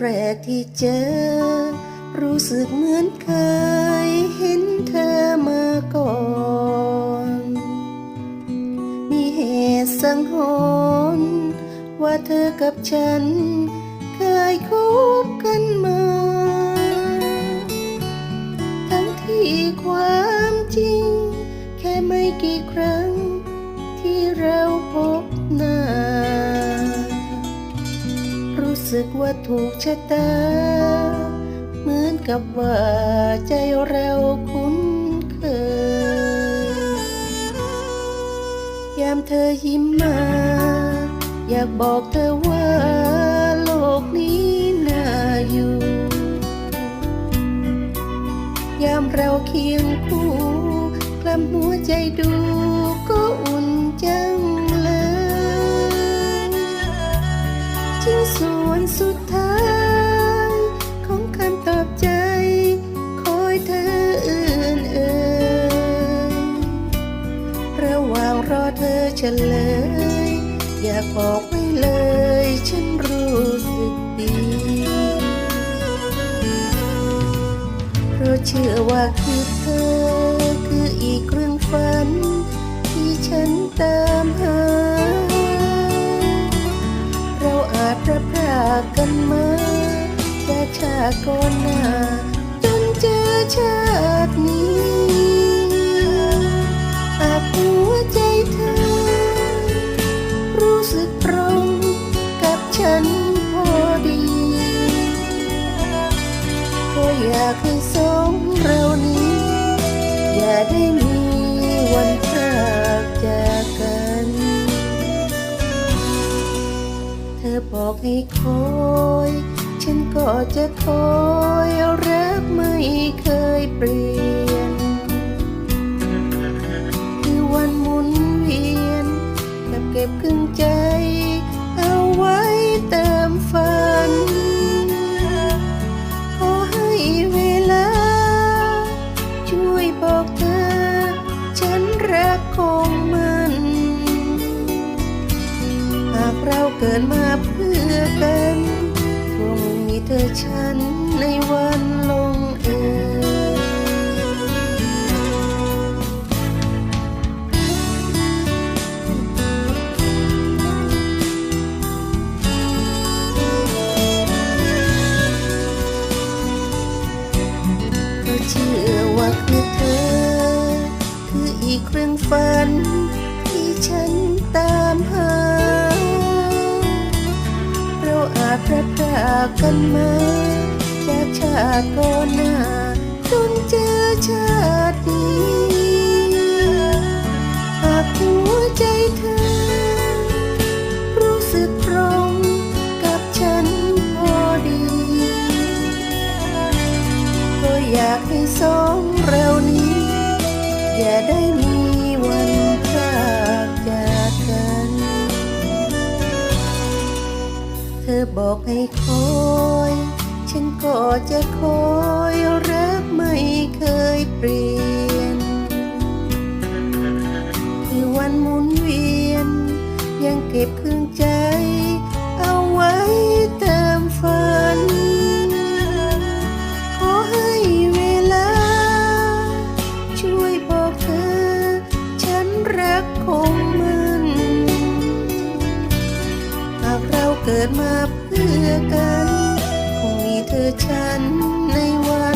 แรกที่เจอ รู้สึกเหมือนเคยเห็นเธอมาก่อน มีเหตุสังหรณ์ว่าเธอกับฉัน เคยคบกันมา สึกว่าถูกชะตา เหมือนกับว่าใจเราคุ้นเคย ยามเธอยิ้มมา อยากบอกเธอว่าโลกนี้น่าอยู่ ยามเราเคียงคู่กล้ำหัวใจดู เธอเลย อยากบอกไว้เลย ฉันรู้สึกดี เพราะเชื่อว่าคือเธอ คืออีกเรื่องฝัน ที่ฉันตามหา เราอาจพระพรากกันมาแต่ชาติก่อนหน้าจนเจอชาตินี้ อยากให้สองเรานี้ อย่าได้มีวันพากจากกัน เธอบอกให้คอยฉันก็จะคอยรักไม่เคยเปลี่ยน เราเกิดมาเพื่อกันคงมีเธอฉันในวันลงเอยก็เชื่อว่าคือเธอ คืออีกเรื่องฝันที่ฉันตามหา เราอาจพรากกันมาจากชาติก่อนหน้าจนเจอชาตินี้หากหัวใจเธอ รู้สึกตรงกับฉันพอดี ก็อยากให้สองเรานี้ อย่าได้มี ธอบอกให้คอย ฉันก็จะคอยรักไม่เคยเปลี่ยนคือวันหมุนเวียน ยังเก็บเครื่องใจ เอาไว้เติมฝัน ขอให้เวลา ช่วยบอกเธอ ฉันรักคงมั เกิดมาเพื่อกัน คงมีเธอฉันในวัน